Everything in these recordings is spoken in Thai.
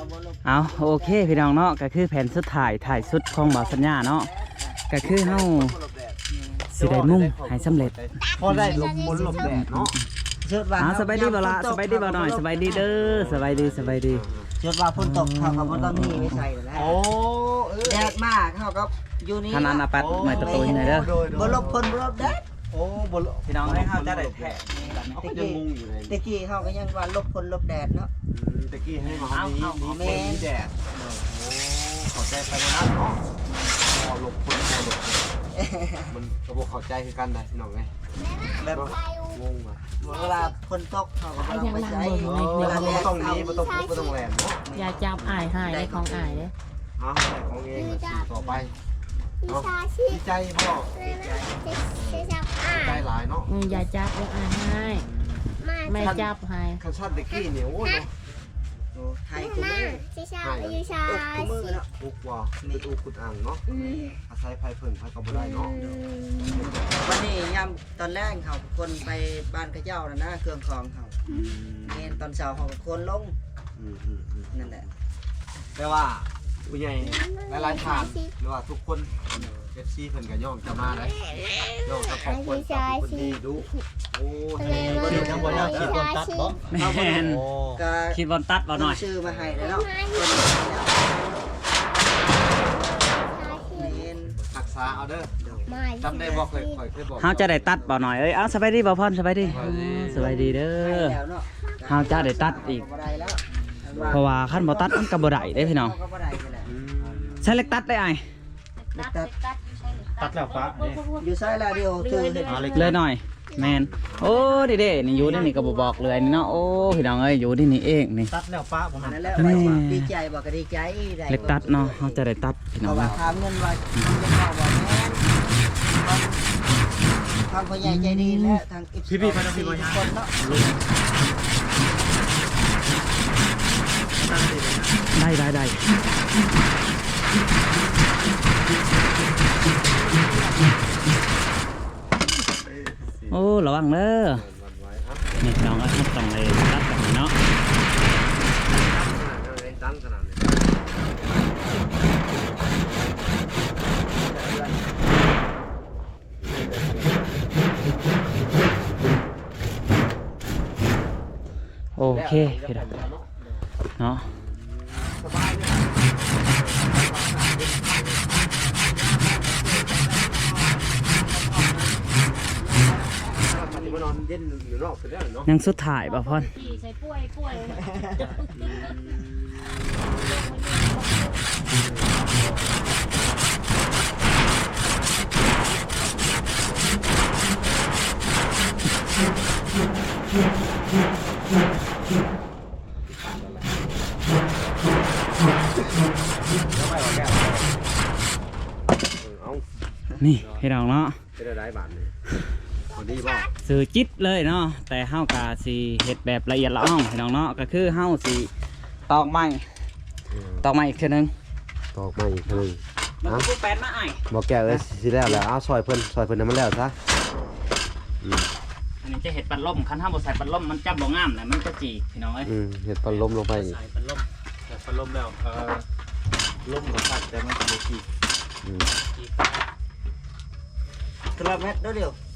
ก็บ่ลบเอาโอเคพี่น้องเนาะก็คือแผนสุดถ่ายถ่ายสุดของบ่าวสัญญาเนาะก็คือเฮาสิได้มุ่งให้สำเร็จพอได้หลบฝนหลบแดดเนาะเชิดว่าอ้าวสบายดีบ่ละสบายดีบ่หน่อยสบายดีเด้อสบายดีสบายดีเชิดว่าฝนตกเขาก็บ่ต้องมีไว้ใส่แล้วโอ้เออแดดมากเขาก็อยู่นี่ท่านอันนาปัดหน่อยตะโตยหน่อยเด้อโดยบ่ลบฝนบ่ลบแดด โอ้บ่ลบพี่น้องให้เฮาจะได้แท้เขาก็ยังงงอยู่เลยตะกี้เขาก็ยังว่าลบฝนลบแดดเนาะอืมตะกี้ให้มาเอานี้นี้แม่ฝนนี้แดดโอ้เขอใจไปนะเนาะพอหลบฝนพอหลบแดดมันก็บ่เข้าใจคือกันได้พี่น้องไงแบบงงว่ะเวลาฝนตกเขาก็บ่ต้องไปใส่เอเวอลาแดบ่ดต้องหเขานี้บ่ต้องพุกบ่ต้องแหลมเนาะอย่าจับอายหายในของอายเด้เอาแต่ของเองก็สิต่อไป วิชาชีดีพใจพ่อเลยนะจะจะจับอ่าดีใจนหลายเนาะอืมอย่าจับแล้วอายหายมาไม่จับหายคันชัดตะกี้เนี่ยโอ้เนาะโอ้ไทยกูมามือจะชาวิชาตกกูมือชีพเนาะทุกว่ามีอูกุดอ่างเนาะอืมอาศัยไฟเพิ่งไฟก็บ่ได้เนาะวันนี้ยามตอนแรกเขาคนไปบ้านเขาเจ้าน่ะนะเครื่องของเขาเงินตอนเช้าเขาก็คนลงอืมอืมอืมนั่นแหละแต่ว่า ผู้ใหญ่หลายๆทานหรือว่าทุกคนเอฟซีเพิ่นก็ย่อมจะมาได้ย่อมจะขอบคุณกับคนดีดูโอ้ทะทะเลเลวับ่นได้นี้ทั้งวิบ่ได้ชาชีพแม่นโอ้ก็คิดบอลตัดบ่หน่อยชื่อมาให้แล้วเนาะเงินรักษาเอาเด้อจำได้บ่เคยเคยเคยบอกเฮาจะได้ตัดบ่หน่อยเอ้ยเอาสบายดีบ่พรสบายดีสบายดีเด้ให้อแล้วเนาะเฮาจะได้ตัดอีกบ่ได้แล้วเพราะว่าคันบ่ตัดมันก็บ่ได้เด้พี่น้อง ก็บ่ได้นี่แหละอืมใช้เล็กตัดได้อ้ายตัดตัดแล้วฟ้านี่อยู่ซ้ายแล้วเดียวคือเห็นหาเล็กเลยหน่อย แม่นโอ้ดิเด้นี่อยู่นี่นี่ก็บ่บอกเลยนี่เนาะโอ้พี่น้องเอ้ยอยู่ที่นี่เองนี่ตัดแล้วฟ้าผมอันนะนั้นแหละแม่ดีใจบอกก็ดีใจได้เล็กตัดเนาะเฮาจะได้ตัดพี่เพน้องราะว่าเอ้ยถามเงินว่าทำเป็นข้าวบอกแม่นทางพ่อใหญ่ใจดีและทางอีกคนเนาะได้ได้ได้ โอ้ระวังเด้อนี่น้องเอ้ยมันต้องเลยตัดแบบนี้เนาะโอเคพี่น้องเนาะ มานอนเย็นอยู่นอกไปแล้วเนาะยังสุดถ่ายป่ะพ่อนพี่ใช้ป่วยป่วยเอานี่พี่น้องเนาะเป็นอะไรบาทนี่พ อดีบ่สื่อจิตเลยเนาะแต่เฮากะสิเฮ็ดแบบละเอียดละอ่องพี่น้องเนาะก็คือเฮาสิตอกไม้ตอกไม้อีกเทื่อนึงตอกมาอีกนึงมันก็แปดมาอ้ายบอกแกเอ้ยสิแล้วแล้วเอาซอยเพิ่นซอยเพิ่นให้มันแล้วซะอันนี้จะเฮ็ดปัดลมคันเฮาบ่ใส่ปัดลมมันจับบ่งามแหละมันจะจีกพี่น้องเอ้ยอืมเฮ็ดปันลมลงไปอีกใส่พัดลมใส่พัดลมแล้วเออลมกับพัดแต่มันจะกี่อืมตละเม็ดเดียวต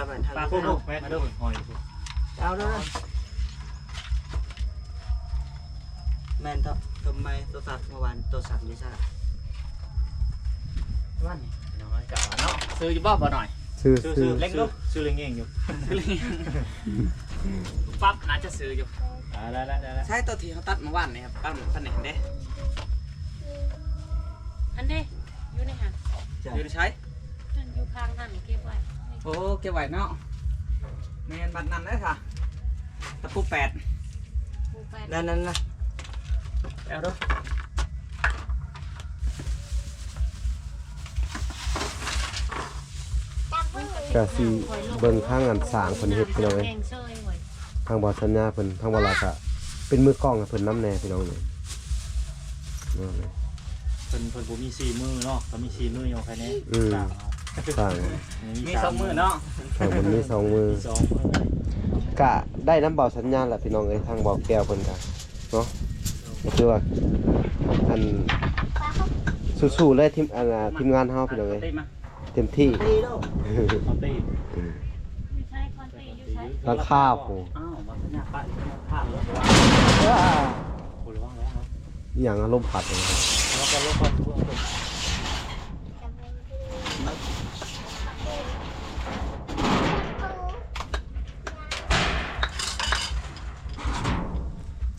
ละเม็ดปลาพวกลูกแม่ดูหอยเอาเด้อแม่นเถอะทำไมตัวสัตว์เมื่อวานตัวสัตว์ไม่ทราบว่านี่พี่น้องเอ้ยกะว่าเนาะซื้ออยู่บ่บ่หน่อยซื้อซื้อซื้ซื้ออเล็กลูกซื้อเล็กเองอยู่ปั๊บน่าจะซื้ออยู่อ่าได้แล้วได้แล้วใช่ตัวที่เขาตัดเมื่อวานนี่ครับปั้นปั้นเห็นเด้อันเด้อยู่ในหันอยู่ใช้นั่นอยู่ข้างหันเก็บไว้ โอ้เก็บไว้เนาะแม่นบัดนั้นเลยค่ะตะปูแปดปูแปดนั่นนั่นนะเอาเด้อก็สิเบิ่งข้างอันสร้างเพิ่นเฮ็ดพี่น้องเอ้ยแกงเชยเว้ยทางบ่สัญญาเพิ่นทางบ่ลากะเป็นมือกล้องให้เพิ่นนํแน่พี่น้องนี่นั่นเลยเพิ่นเพิ่นบ่มีสี่มือเนาะเขามีสี่มืออยู่แค่นี้อืม สร้างมีสองมือเนาะทางมันมีสองมือมีสองมือกะได้น้ำเบาสัญญาณแหละพี่น้องเอ้ยทางบอกแก้วเพิ่นกะเนาะก็คือว่าอันสู้ๆเลยทีมอันน่ะทีมงานเฮาพี่น้องเอ้ยตีมาเต็มที่ตีลูกเอาตีอยู่ใช้คอนตีอยู่ใช้ราคาโอ้อ้าวว่าสัญญาปะข้ามรถว่าโอ้ระวังแล้วครับอหย่างอารมณ์ผัดเลย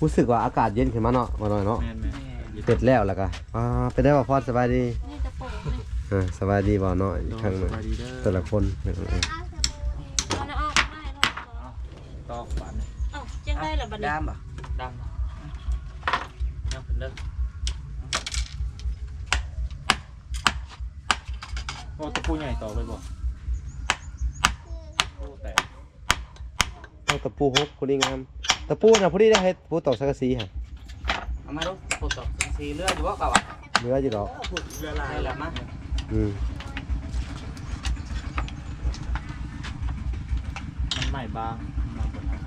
รับแล้วก็รถก่อนทุกคนรู้สึกว่าอากาศเย็นขึ้นมาเนาะมาหน่อยเนาะแม่นแม่นเสร็จแล้วแล้วก็อ่าเป็นได้บ่พอสบายดีนี่จะโป่งนี่อ่าสบายดีบ่เนาะอีกครั้งหนึงสบายดีเด้อแต่ละคนเออเอานะออกได้หรอกตอกฝันเอ้าจังได้ละบัดนี้ดามบ่ดำยังเป็นเด้อโอ้ตะปูใหญ่ต่อไปบ่โอ้แต่ๆเอาตะปูฮกผู้ดีงาม ตะปูน่ะผู้ดีได้เฮ็ดปูตอกสังกะสีฮะเอามาดูปวดตอกสีเลือดอยู่ว่าเก่าอะเหลืออยู่ดอกพูดเรือลายได้แล้วมั้งอืมมันใหม่บางมาบนนั้น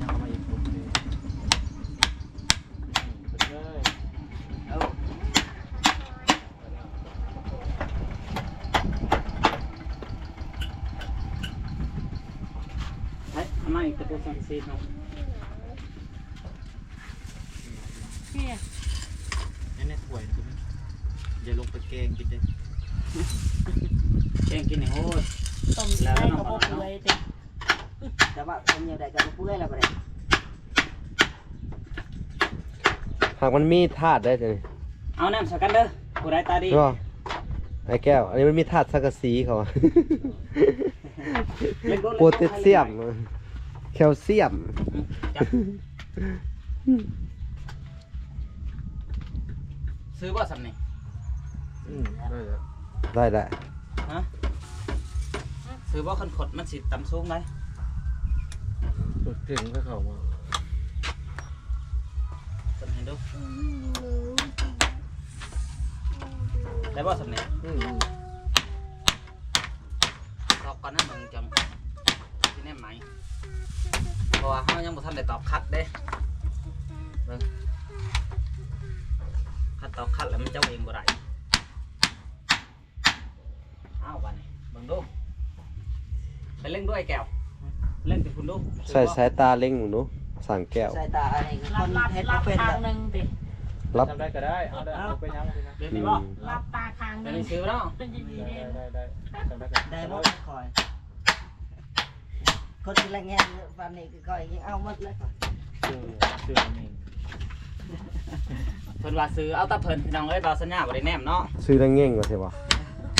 ยังเอามาอีกคนนึงไปเลย เอา เฮ้ยเอามาอีกตะปูสังสีเนาะนี่นี่ในถ้วยนะคุณอย่าลงไปแกงกินเลยเองกินนี่โอ้ยต้มได้ก็บ่เปื่อยติแต่ว่าคนยังได้กับผู้เล่นแล้วบ่ได้หากมันมีธาตุได้จังเอาแนมสกันเด้อผู้ใดตาดีใช่ป่ะไอ้แก้ว อันนี้มันมีธาตุสังกะสีเขาอะโพแทสเซียม แคลเซียมจับซื้อบ่สำนี่อืมได้แล้วได้ได้ฮะซื้อบ่คนขดมันสิตำสูงได้สุดถึงก็เข้ามาคนให้ดูได้บ่สำนี่อืมอืม ตอบก่อนนะมึงจังที่แน่ไหม เพราะว่าเฮายังบ่ทันได้ตอบคัดเด้เบิ่งคัดตอบคัดแล้วมันเจ้าเองบ่ได้เอาบัดนี้เบิ่งดูไปเล่นด้วยแก้วเล่นกับคุณดูใส่สายตาเล็งหมูหนูสั่งแก้ว สายตาอะไรครับนรับเฮ็ดรับ่บเป็นทางอะหนึงติรับทำได้ก็ได้เอาได้เอาไปยังเอาไปยังเดี๋ยวอืนี้บ่มรับตาทางหเดี๋นึยวงนี้ซื้อแล้วเป็นยังไงได้เนี่ยได้ได้ทำได้ก็ได้บ่คอย คนที่ละแงนวันนี้ก็ค่อยยังเอาหมดเลยก่อนชื่อชื่อนี่เพิ่นว่าซื้อเอาตะเพิ่นพี่น้องเอ้ยบ่าวสัญญาบ่ได้แนมเนาะซื้อแล้วเง่งว่าใช่ป่ะ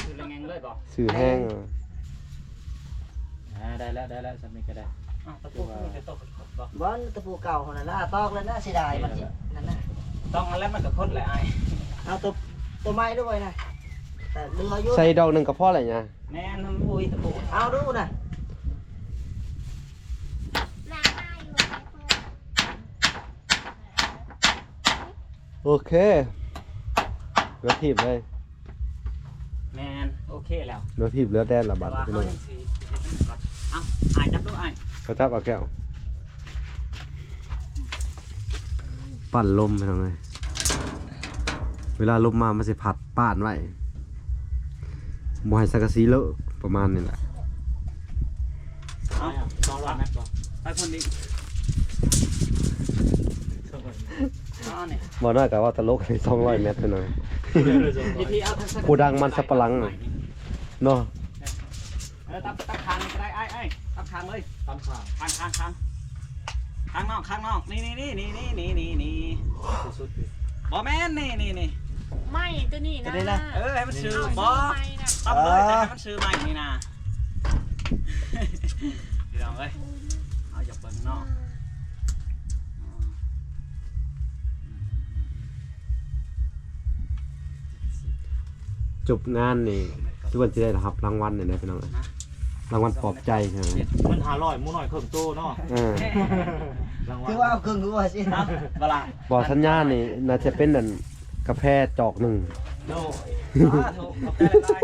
ซื้อแล้วแงงเลยบ่ซื้อแห้งอะอ่าได้แล้วได้แล้วสามีก็ได้อ้าวตะปูมีแต่ตกขดบ่บอนตะปูเก่าคนนั้นล่ะตอกแล้วน่าเสียดายมันสินั่นน่ะต้องมาแล้วมันก็คดแหละอ้ายเอาตัวตัวไม้ด้วยนะแต่เรืออยู่ใส่ดอกหนึ่งกับพ่ออะไรเนี่ยแม่นทำอุ้ยตะปูเอาดูนะ โอเคเหลือทีบเลยแม่นโอเคแล้วเหลือทีบเหลือแดนละแต่บาทว่าพี่เฮาน้องยังสิเฮ็ดมันก่อนเอ้าอ้ายจับดูอ้ายเขาจับเอาแก้วปั่นลมไปทางไหนเวลาลมมามันสิพัดป้านไว้บ่ให้สังกะสีเลอะประมาณนี้แหละเอาสองร้อยแม็กซ์บ่ไปคนนี้ สองร้อยอ๋อนี่บ่น้อยก็ว่าตลกให้200เมตรไปหน่อยพี่พี่เอาทั้งสักผู้ดังมันสับปะหลังน่ะเนาะเออตับตับคางก็ได้อ้ายอ้ายตับคางเลยตามข่าวคางคางคางคางนอกคางนอกนี่นี่นี่นี่นี่นี่นี่นี่สุดๆเลยบ่แม่นนี่นี่นี่ไม่ตัวนี้นะ เออให้มันซื้อเอาบ่ไม่นะตับเลยแต่ให้มันซื้อใหม่นี่นะพี่น้องเอ้ยเอาจากเบิ่งเนาะ จบงานนี่ทุกคนจะได้รับรางวัลเนี่ยนะพี่น้องเอ้ยรางวัลปลอบใจใช่ไหมมันหาร้อยหมูหน่อยเครื่องโตเนาะอ่ารางวัลคือว่าเอาเครื่องหัวสิเอาเวลาบอกสัญญานี่น่าจะเป็นนั่นกาแฟจอกหนึ่งโดยอ่าถูกขอบใจหลาย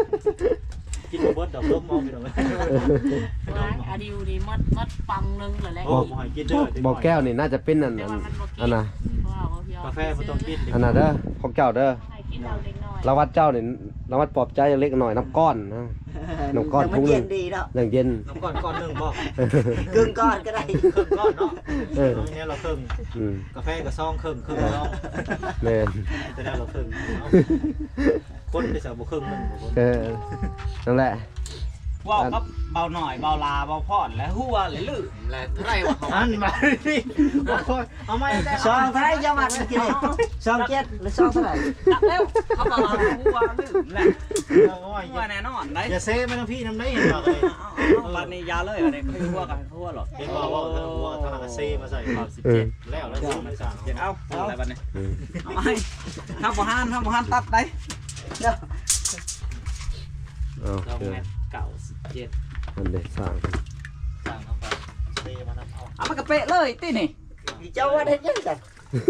กินบ่เบิดดอกล้มเอาไปดอกว่าอาดิวนี่มัดมัดปังหนึงเลยแหละโอ้บ่ให้กินเด้อบอกแก้วนี่น่าจะเป็นอันแต่อันว่ามันบ่กิอันน่ะว่าบ่พี่กาแฟบ่ต้องกินอันน่ะเด้อของเจ้าเด้อให้กินเอาเล็ก น้อยรางวัลเจ้านี่รางวัลปลอบใจเล็กหน่อยน้ำก้อนนะน้ำก้อนแต่มันทุกเรื่เย็องนดีเนาะอย่างเย็น น้ำก้อนก้อนหนึงบ่ครึ่งก้อนก็ได้ครึ่งก้อนเนาะเออตรงนี้เราครึ่งอืมกาแฟก็ซองครึ่งครึ่งซองแม่นแต่เราครึ่งคนที่สาวบ่ครึ่งนึงเออนั่นแหละ ว่าวก็เบาหน่อยเบาลาเบาพอดและหัวและลืมและเท่าไรวะเขาอันมาดิโอ้ยเอาไม่ได้ซองเท่าไหรจะมัดมันกินซองเจ็ดหรือซองเท่าไหร่จับแล้วเขาเบาลาหัวลืมแหละโอ้ยหัวแน่นอนได้อย่าเซ่ไม่ต้องพี่น้ำไหนเห็นบ่เลยวันนี้ยาเลยอะไรคือหัวกันหัวหรอกเห็นบ่ว่าทางหัวทางเซ่มาใส่ความสิบเอเจ็อดแล้วแล้วซื้อไม่สั่งเจ็ดเอาอะไรบ้านี้อืมเอาให้ถ้าบ่ห้านถ้าบ่ห้านตัดได้เนาะ เอาเราเออแม่เก่าสิบเจ็ดมันเด็สร้างสั่งเข้าไปเซ่มานำเอาเอามันกระเป๊ะเลยตีนี่เจ้าว่าได้ยังไง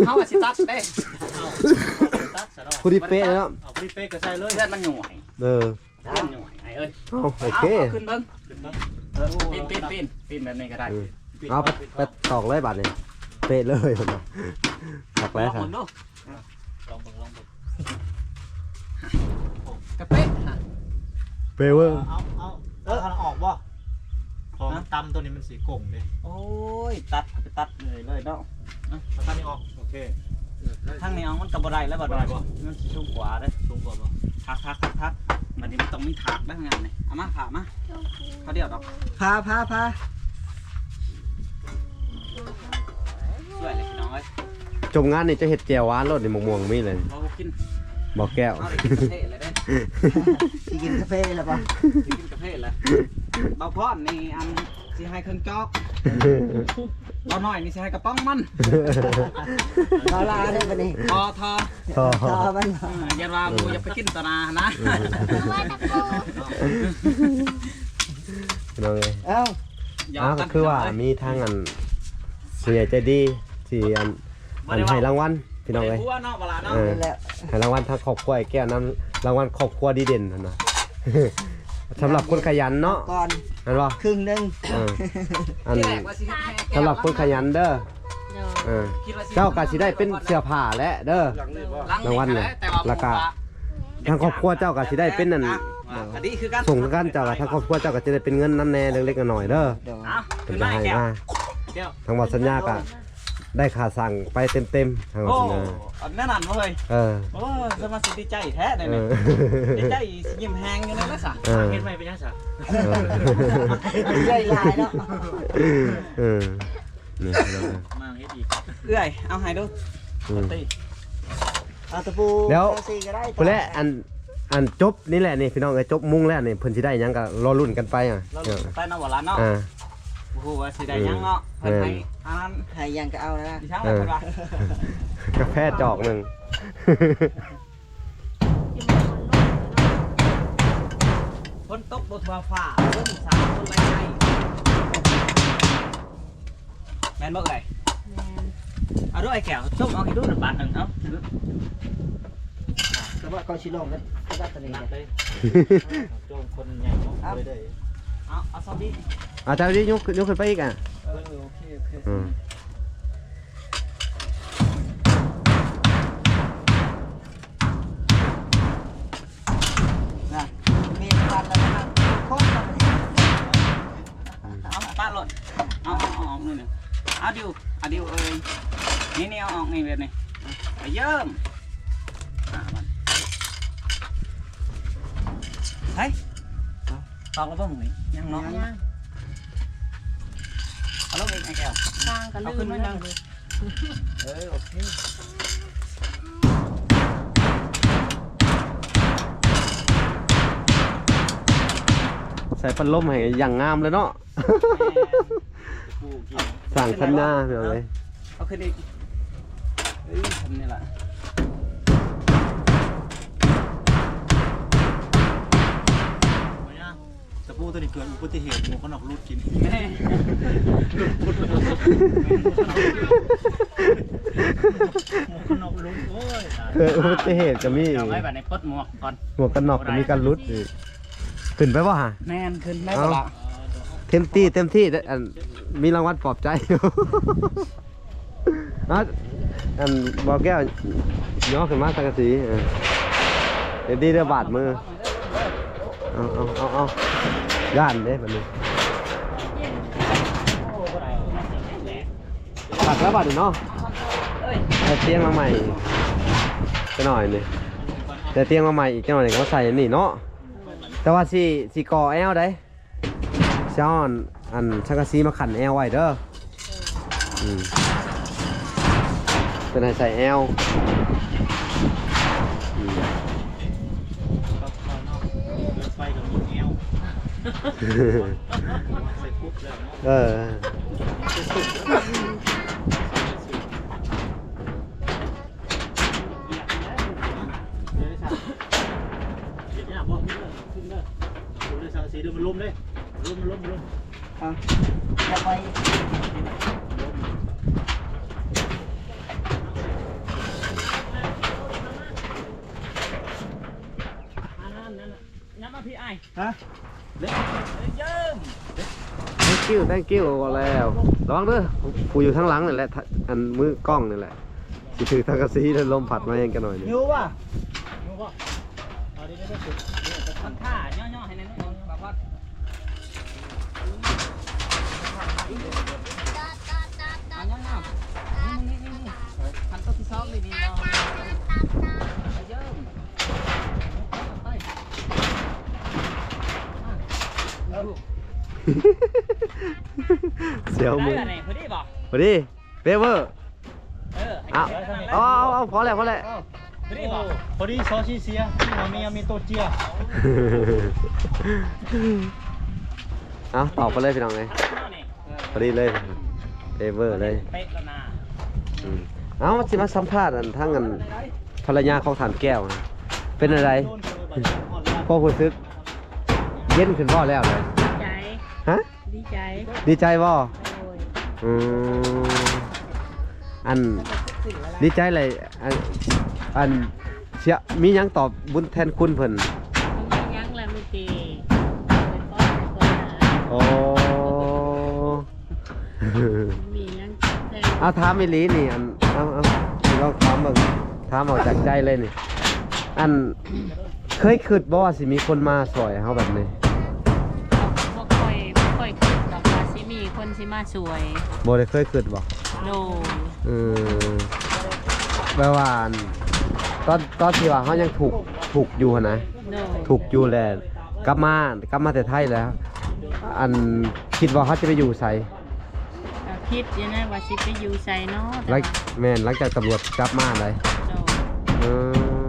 เขาว่าสิตัดเด้ตัดซะเนาะผู้ที่เป๊ะแล้วเอาพี่เป๊กก็ใส่เลยเพื่อนมันหน่วยเออเพื่อนหน่วยไอ้เอ้ยเอาโอเคาขึ้นเบิ้งปีนปีนปีนปีนแบบนี้ก็ได้เออเอาไปไปตอกเลยบัตรนี่เป๊ะเลยผมว่าตอกแล้วคลรัอบงดูลองเบิ่งลองเบิ่งกระเป๊ะฮะเป๊ะเวอร์ เอาเอาเออเอาออกบ่ของตำตัวนี้มันสีกลมดิโอ้ย ตัดไปตัดเลยเลยเนาะเอาตั้งนี้ออก โอเคทางนี้เอามันกระบ่ได้แล้วบ่ได้บ่มันสิสูงกว่าเด้สูงกว่าบ่ทักทักทักทักมันนี้มันต้องมีถากได้งานนี่เอามาผ่ามาเขาเดียวดอกพาพาพาช่วยเลยพี่น้องเอ้ยจบงานนี่จะเห็ดแจวหวานรสนี่มะม่วงมีเลยเรากินบอกแก้วเอาได้กินกาแฟเลยเด้ สิกินกาแฟแล้วป่ะสิกินกาแฟเลยเบาพอนนี่อันสิให้เครื่องจอกเบาหน่อยนี่สิให้กระป๋องมันเอาลาได้ปะนี่ทอทอต่อต่อมันเอออย่าว่ากูอย่าไปกินตนานะว่าตะปูน้องเอ้ยเอ้าอย่าอ้าวก็คือว่ามีทางอันเสียใจดีที่อันอันให้รางวัลพี่น้องเลเอ้ยยเนาะเวลาเนาะเออนี่แหละให้รางวัลทางครอบครัวไอ้แก้วนํ รางวัลครอบครัวดีเด่นนั่นน่ะสำหรับคนขยันเนาะก่อนเห็นบ่ครึ่งหนึงเอออันที่แรกว่าสิให้แก้วสำหรับคนขยันเด้อเออคิดว่เจ้าก็สิได้เป็นเสื้อผ้าและเด้อรางวัลเนี่ยราคา ทางครอบครัวเจ้าก็สิได้เป็นนั่นคดีคือการส่งกันเจ้าก็ทางครอบครัวเจ้าก็จะได้เป็นเงินน้ำแน่เล็กๆน้อยๆเด้อเดี๋ยวเอาเป็ขึ้นนจะมาให้แก้วมาแก้ว ทางวัดสัญญาก็ ได้ค่าสั่งไปเต็มๆทางวัดโอ้สัญญาอันนั้นนั่นเลยเออ โอ้สมาสิดีใจแท้เลยเอเนี่ยอดีใจยิ้มแหงอยู่เลยนะสะเออ เฮ็ดไม่เป็นยังซะใหญ่ลายเนาะเออนี่มาเฮ็ดอีกเอื้อยเอาให้ดูอืม ตีเอาตะปูแล้วเอาสีก็ได้พุ่นแหละอันอันจบนี่แหละนี่พี่น้องเอ้ยจบมุ่งแล้วนี่เพิ่นสิได้หยังก็รอลุ้นกันไปอะเราเออไปนวลาเนาะ อ่า โอ้โหว่าสิได้ยังเนาะเพิ่นให้อันนั้นใครยังก็เอานะดิฉันว่าเพิ่นว่ากาแฟจอกหนึงฝนตกบ่ทั่วฟ้าฝนสาดฝนไรไงแม่นบ่เอ่ยเอาด้วยไอ้แก้วชมเอาให้ดูหนึ่งบาทหนึ่งเอาแต่ว่าก็ชิลงกันก็ได้ตัวนี้หนักเนี่ยเลยโจมคนใหญ่เนาะเลยได้ เอาเอาซอมบี้อาจารย์ยกยกขึ้นไปอีกอะเออโอเคโอเคอืมนะมีวันแล้วนะโคตรมันนี่เอาป้าหล่นเอาเอาเอาออกหน่อยหนึ่งเอาดิวเอาดิวเอ้ยนี่นี่เอาออกนี่เลยนี่ไปเยิ่มอะมันเฮ้ย ตอกแล้วบ้างไหมยังเนาะเอาลงอีกไอ้แก้ว สร้างกันเอาลืขึ้นมมาเลยังยเออโอเคใส่พัดลมให้อย่างงามเลยเนาะผู้กินสั่งคันหน้าพี่น้องเอ้ยเอาขึ้นอีกเฮ้ยทำนี่แหละ ตะปูตัวนี้เกิดอุบัติเหตุหมูขนอกรูดกินแม่หมูขนอกรูดโอ้ยตายเอออุบัติเหตุก็มีเดี๋ยวไว้แบบในปลดหมวกก่อนหมวกกันน็อกก็มีการรุดอีกขึ้นไปบ่ฮะ แม่นขึ้นได้เอาปะละเต็มที่เต็มที่เด้ออันมีรางวัลปลอบใจอยู่ เอาอันบอกแก้วย่อขึ้นมาสังกะสีเออเดี๋ยวดีเด้อบาดมือเอาเอาเอาเอา ย่านเด้แบบนี้ตัดแล้วบาดนี่เนาะเอาเตียงมาใหม่จะหน่อยนี่แต่เตียงมาใหม่อีกจังหน่อยนี่ก็ใส่อันนี่เนาะแต่ว่าสิสิก่อแอลได้เจ้อนอันชักกะซีมาขันแอลไว้เด้อเป็นให้ใส่แอลอืม ไฟกับมีแอว ใส่ปุ๊บเลยเนาะเออเดี๋ยวได้สั่งเดี๋ยวเนี่ยบอกขึ้นเลยขึ้นเลยดูเลยสังกะสีดูมันล้มเลยล้มมันล้มมันล้มอะจะไปอันนั้นนั่นน่ะยับมาพี่ไอ้ฮะเด้เยิ้ม thank you thank you บอกแล้วระวังเด้อกูอยู่ทั้งหลังนี่แหละถ้าอันมือกล้องนี่แหละสิถือทังกะซีแล้วลมผัดมาเองกันหน่อยหนึงหิวป่ะหิวป่ะเอาดิได้ได้สุดทำท่าย่อๆให้แน่นอนแบบว่าเอาย่างๆนี่นี่นี่พันตัวที่สองเลยนี่เนาะเอาเยิ้มไป เสียวมือได้แล้วนี่พอดีบอกพอดีเฟเวอร์เออเอาเอาเอาเอาพอแล้วพอแล้วพอดีบอกพอดีซอสชีเซียที่มามีมีโตเจียเอาตอบไปเลยพี่น้องเลยนี่พอดีเลยเฟเวอร์เลยเป๊ะแล้วนะอืมเอาสิมาสัมภาษณ์อันทั้งอันภรรยาของฐานแก้วนะเป็นอะไรโดนเลยบัดนี้อ่อนละก็รู้สึก เย็นขึ้นบ่แล้วเลยใจ ฮะ ดีใจดีใจบ่โอ้ยอืมอันดีใจเลยอันอันเสียมีหยังตอบบุญแทนคุณเพิ่นมึงยังแล้วลูกตีเป็นก้อนเป็นก้อนนะโอ้ มียังแต่เอาถามอีหลีนี่อันเอาเอาลองถามเบิ่งถามออกจากใจเลยนี่ อันเคยคิดบ่ว่าสิมีคนมาสวยเฮาแบบนี้ นสิมาช่วยบ่ได้เคยคิดบ่โดยเออแปลว่าอันตอนตอนที่ว่าเฮายังถูกถูกอยู่หั้นนะ โดยถูกอยู่แหละกลับมากลับมาแต่ไทยแล้ว อันคิดว่าเขาจะไปอยู่ไสก็คิดอยู่นะว่าสิไปอยู่ไสเนาะหลัแต่งแม่นหลังจากตำรวจกลับมาเลยโดยเออ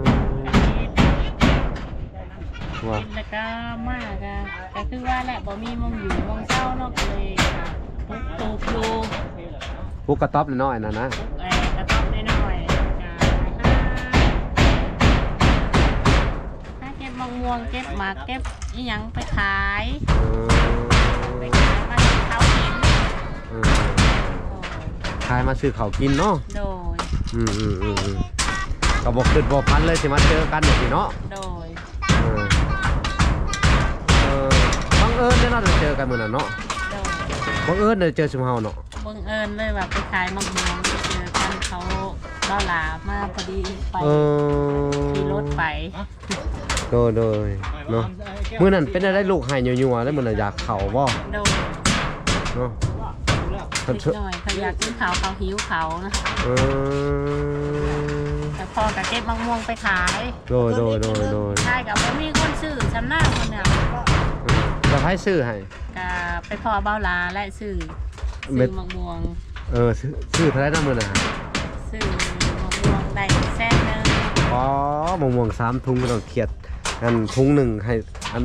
คิดว่า คิดแล้วก็มากก็ก็คือว่าแหละบ่มีมงอยู่มงเศร้าเนาะก็เลย ปุ๊บตูบอยู่พวกกระต๊อบน้อยๆนะนะปุ๊บไอ้กระต๊อบน้อยๆก็หาเก็บมะม่วงเก็บหมากเก็บอีหยังไปขายเอไปอขายมาให้เขากินเออขายมาซื้อเขาวกินเนาะโดย อืมอืมอืมอืมก็บอกคิดบอกพันเลยสิมาเจอกันอย่างนี้เนาะโดยเออเออบังเอิญเนี่ยเราะเจอกันเหมือนน่ะเนาะโดย บังเอิญเนี่ยเจอชุมเฮาเนาะบังเอิญเลยว่าไปขายมะม่วงไปเจอกันเขาเล่าหลามาพอดีไปเออขี่รถไปโดยโดยเนาะมื้อนั้นเป็นอะไรลูกหายยัวๆแล้วมื้อนั้นอยากเข้าบ่โดยเนาะเด็กหน่อยเขาอยากกินเขาเขาหิวเขานะเออแต่พอกับเก็บมะม่วงไปขายโดยโดยโดยโดยขายกับว่ามีคนซื้อชำนาญคนเนี่ย จะให้ซื้อให้ก็ไปพอเบ้าลาและซื้อเม็ซื้ดอมะม่วงเออซื้อซื้อเท่าไหร่นะมื้อน่ะซื้อมะม่วงได้แสนหนึงอ๋อมะม่วงสามถุงไม่ต้องเครียดอันถุงหนึ่งให้อัน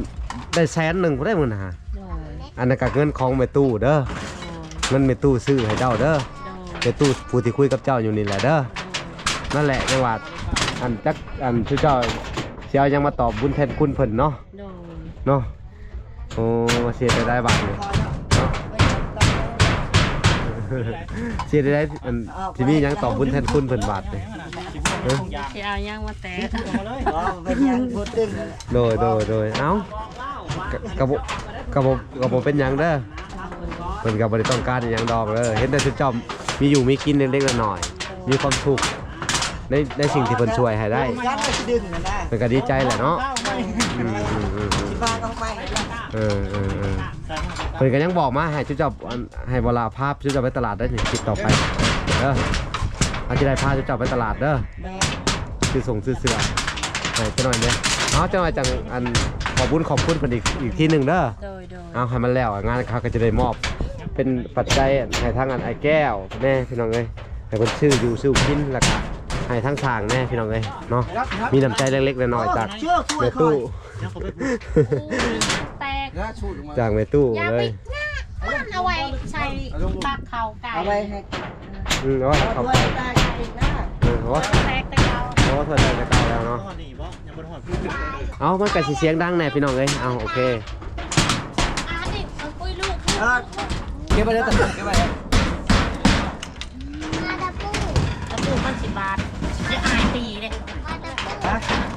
ได้แสนหนึ่งบ่ได้มื้อน่ะโดยอันนั้นก็เงินของแม่ตู้เด้อโดยเงินแม่ตู้ซื้อให้เจ้าเด้อโดยแม่ตู้ผู้ที่คุยกับเจ้าอยู่นี่แหละเด้อนั่นแหละจังหวัดอันจักอันชื่อเจ้าเสียยังมาตอบบุญแทนคุณเพิ่นเนาะโดยเนาะ โอ้เสียได้บาทเลยเนาะเสียได้อันที่มีหยังตอบบุญแทนคุณเพิ่นบาทเลยเออที่เอายังมาแตะมาเลยอ๋อเป็นยังพูดตึงนั่นแหละโดยโดยโดยเอ้ากระบบกระบบกระบบเป็นหยังเด้อเพิ่นก็บ่ได้ต้องการอหยังดอกเด้อเห็นแต่ชุดจอมมีอยู่มีกินเล็กๆน้อยๆมีความสุขในในสิ่งที่เพิ่นช่วยให้ได้ยันไปสิดึงนั่นนะเพิ่นก็ดีใจแหละเนาะอืม เออเออเออเพิ่นก็ยังบอกมาให้ชุดจอบอันให้เวลาภาพชุดจอบไปตลาดได้ถึงคลิปต่อไปเด้ออาจจะได้พาชุดจอบไปตลาดเด้อแม่ซื้อส่งซื้อเสื้อให้เจ้าหน่อยเด้อเอาเจ้าหน่อยจังอันขอบคุญขอบคุณเพิ่นอีกอีกทีหนึงเด้อ โดยโดยเอาให้มันแล้วงานเขาก็จะได้มอบ เป็นปัจจัยให้ทั้งอันไอ้แก้วแม่พี่น้องเอ้ยให้คนชื่ออยู่ชื่อกินแล้วก็ ให้ทั้งทางแม่พี่น้องเอ้ยเนาะมีน้ำใจเล็กๆน้อยๆจากเชื่อช่วแม่ยคอตู้ยแตกแล้วชูดมาจากแม่ตู้อย่าเลไปยง่ามันเอาไว้ใส่ปักเข่าไก่เอาไปให้อืมเอาไว้เอาขอบด้วยได้อีกนะเออเอาไว้แตกแต่เราโอ้เธอได้ไปเก่าแล้วเนาะหอดนี่บ่ยังบ่หอดพูดเลยเอามันก็สิเสียงดังแน่พี่น้องเอ้ยเอาโอเคอาดิเอาปุ้ยลูกเออเก็บไปเลยตะเก็บไปเลยมาตะปูตะปูมันสิบบาท จ